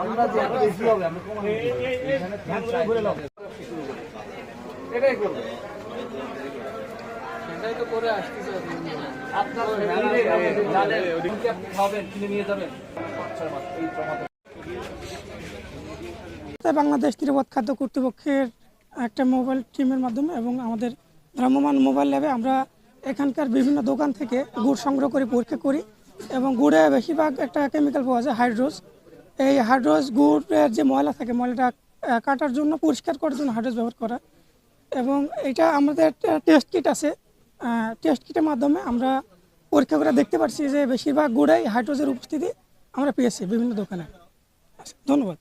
আমরা যে বেশি হবে আমরা ঘুরে লাভ এটাই করব। সেটাই তো করে আসতেছে আপনার ফ্যামিলি আপনি খাবেন কিনে নিয়ে যাবেন। ছয় মাস এই ছয় মাস তাই বাংলাদেশ নিরাপদ খাদ্য কর্তৃপক্ষের একটা মোবাইল টিমের মাধ্যমে এবং আমাদের ভ্রাম্যমান মোবাইল ল্যাবে আমরা এখানকার বিভিন্ন দোকান থেকে গুড় সংগ্রহ করে পরীক্ষা করি এবং গুড়ে বেশিরভাগ একটা কেমিক্যাল পাওয়া যায় হাইড্রোজ এই হাইড্রোজ গুড়ের যে ময়লা থাকে ময়লাটা কাটার জন্য পরিষ্কার করার জন্য হাইড্রোজ ব্যবহার করা। এবং এটা আমাদের একটা টেস্ট কিট আছে। টেস্ট কিটের মাধ্যমে আমরা পরীক্ষা করে দেখতে পাচ্ছি যে বেশিরভাগ গুড়াই হাইড্রোজের উপস্থিতি আমরা পেয়েছি বিভিন্ন দোকানে। আচ্ছা, ধন্যবাদ।